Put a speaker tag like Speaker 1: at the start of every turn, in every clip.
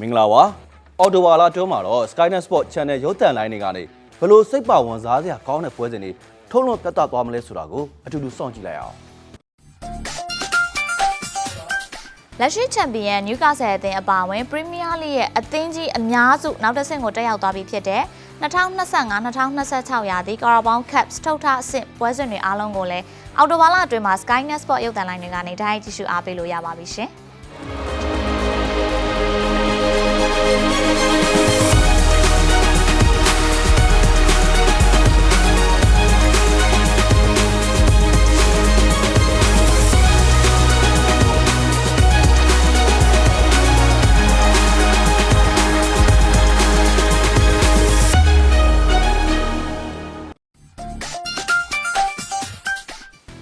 Speaker 1: မင်္ဂလာပါအော်တိုဝါလာတွန်းမှာတော့ Skynet Sport Channel ရုပ်သံလိုင်းတွေကနေဘယ်လို့စိတ်ပါဝင်စားစရာကောင်းတဲ့ပွဲစဉ်တွေထုတ်လွှင့်ပြသသွားမလဲဆိုတာကိုအတူတူစောင့်ကြည့်လိုက်အောင်
Speaker 2: လက်ရှိချန်ပီယံနျူကာဆယ်အသင်းအပါအဝင်ပရီးမီးယားလိရဲ့အသင်းကြီးအများစုနောက်တစ်ဆင့်ကိုတက်ရောက်သွားပြီဖြစ်တဲ့2025-2026ရာသီကာရာဘောင်းကပ်စထုတ်ထအဆင့်ပွဲစဉ်တွေအားလုံးကိုလည်းအော်တိုဘာလအတွင်းမှာ Skynet Sport ရုပ်သံလိုင်းတွေကနေတိုက်ရိုက်ကြည့်ရှုအားပေးလို့ရပါပြီရှင်။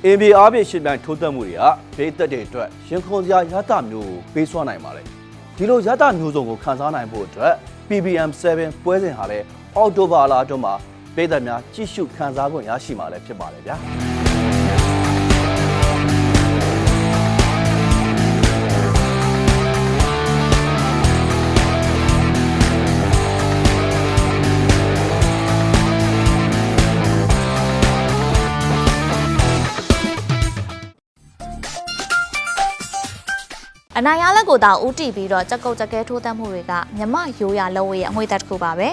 Speaker 1: အင်ဘီအားဖြင့်ရှင်ပြိုင်ထိုးသက်မှုတွေကဘေးသက်တွေအတွက်ရင်ခုန်စရာရတမျိုးကိုပေးစွမ်းနိုင်ပါလေဒီလိုရတမျိုးစုံကိုခန်းစားနိုင်ဖို့အတွက် PBM 7 ပွဲစဉ်ဟာလည်းအော်တိုဘာလာအတွင်းမှာပေးသက်များကြည့်ရှုခန်းစားခွင့်ရရှိမှာလည်းဖြစ်ပါတယ်ဗျာ
Speaker 2: အနိုင်ရလက်ကိုသာဦးတည်ပြီးတော့ကြက်ကုတ်ကြက်ခဲထိုးသက်မှုတွေကမြမရိုးရလောဝေးရဲ့အငွေသက်တစ်ခုပါပဲ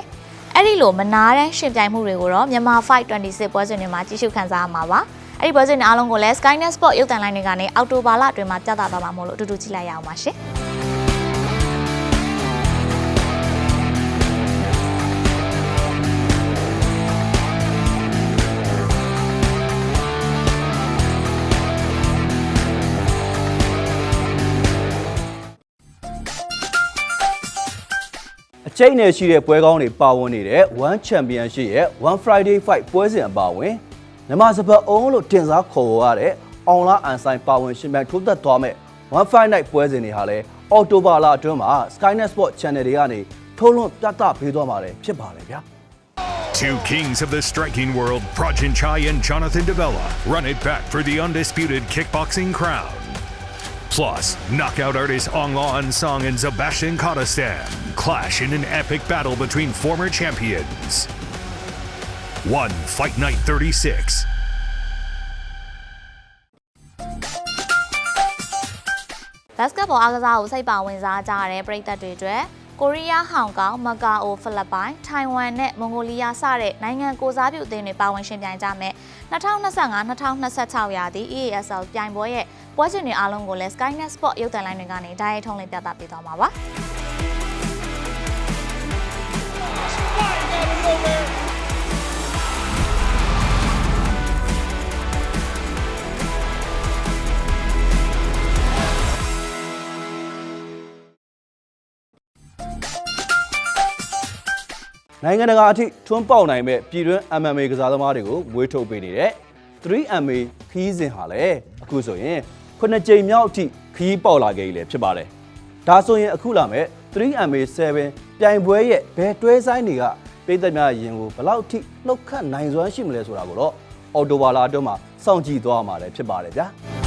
Speaker 2: အဲ့ဒီလိုမနာတဲ့ရှင်ပြိုင်မှုတွေကိုတော့မြန်မာ526ပွဲစဉ်တွေမှာကြီးစုခန်းစားရမှာပါအဲ့ဒီပွဲစဉ်တွေအားလုံးကိုလည်း Skynet Sport ရုပ်သံလိုင်းတွေကနေအောက်တိုဘာလအတွင်းမှာပြသသွားမှာမို့လို့အတူတူကြည့်လိုက်ရအောင်ပါရှင်
Speaker 1: အကျိတ်နယ်ရှိတဲ့ပွဲကောင်းတွေပါဝင်နေတဲ့ One Championship ရဲ့ One Friday Fight ပွဲစဉ်အပါအဝင်မြန်မာစပတ်အုံးလို့တင်စားခေါ်ဝေါ်ရတဲ့အောင်လာအန်ဆိုင်ပါဝင်ရှင်ပြိုင်ထိုးသက်သွားမဲ့ One Fight Night ပွဲစဉ်တွေဟာလည်းအော်တိုဘာလာအတွင်းမှာ Skynet Sport Channel တွေကနေထုတ်လွှင့်ပြသပေးသွားမှာလည်းဖြစ်ပါတယ်ဗျာ
Speaker 3: Two kings of the striking world, Prajin Chai and Jonathan Devella, run it back for the undisputed kickboxing crown. Plus, knockout artists Ong Law Song and Sebastian Kodastan clash in an epic battle between former champions. One Fight Night 36.
Speaker 2: ဘတ်စကတ်ဘောအားကစားကိုစိတ်ပါဝင်စားကြရတဲ့ပရိသတ်တွေအတွက် ကိုရီးယားဟောင်ကောင်မကာအိုဖိလစ်ပိုင်ထိုင်ဝမ်နဲ့မွန်ဂိုလီးယားစတဲ့နိုင်ငံကိုစားပြုအသင်းတွေပါဝင်ရှင်ပြိုင်ကြမယ်2025-2026ရာသီ EASL ပြိုင်ပွဲရဲ့ပွဲစဉ်တွေအားလုံးကိုလည်း Skynet Sport ရုပ်သံလိုင်းတွေကနေဓာတ်ရိုက်ထုံးလင်းပြသပေးသွားမှာပါ
Speaker 1: နိုင်ငံတကာအထိထွန်းပေါက်နိုင်မဲ့ပြည်တွင်း MMA ကစားသမားတွေကိုမွေးထုတ်ပေးနေတဲ့ 3MA ခီးစဉ်ဟာလည်းအခုဆိုရင်ခုနှစ်ကြိမ်မြောက်အထိခီးပေါက်လာခဲ့ပြီလေဖြစ်ပါတယ်။ဒါဆိုရင်အခုလာမဲ့ 3MA 7ပြိုင်ပွဲရဲ့ဘယ်တွဲဆိုင်တွေကပြည်သက်များရင်ကိုဘယ်လောက်အထိလှုပ်ခတ်နိုင်စွမ်းရှိမလဲဆိုတာကိုတော့အော်တိုဘာလာအတွင်းမှာစောင့်ကြည့်သွားမှာလည်းဖြစ်ပါတယ်ဗျာ။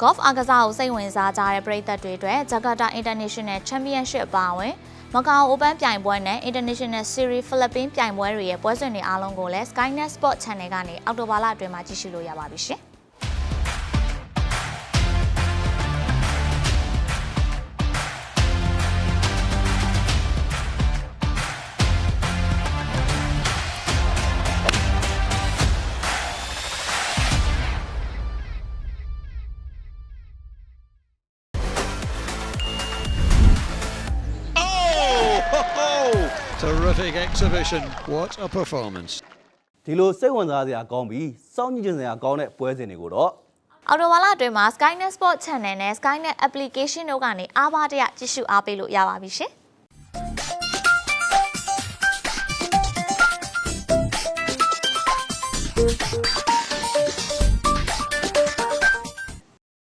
Speaker 2: golf အားကစားကိုစိတ်ဝင်စားကြတဲ့ပရိသတ်တွေအတွက် Jakarta International Championship အပါအဝင်မကာအို Open ပြိုင်ပွဲနဲ့ International Series Philippines ပြိုင်ပွဲတွေရဲ့ပွဲစဉ်တွေအားလုံးကိုလည်း Skynet Sport Channel ကနေအောက်တိုဘာလအတွင်းမှာကြည့်ရှုလို့ရပါပြီရှင်။
Speaker 4: Terrific exhibition. What a performance.
Speaker 1: ဒီလိုစိတ်ဝင်စားစရာကောင်းပြီးစောင့်ကြည့်ခြင်းစရာကောင်းတဲ့ပွဲစဉ်တွေကိုတော့
Speaker 2: အော်တိုဝါလာအတွင်းမှာ Skynet Sport Channel နဲ့ Skynet Application တို့ကနေအားပါတရကြည့်ရှုအားပေးလို့ရပါပြီရှင်။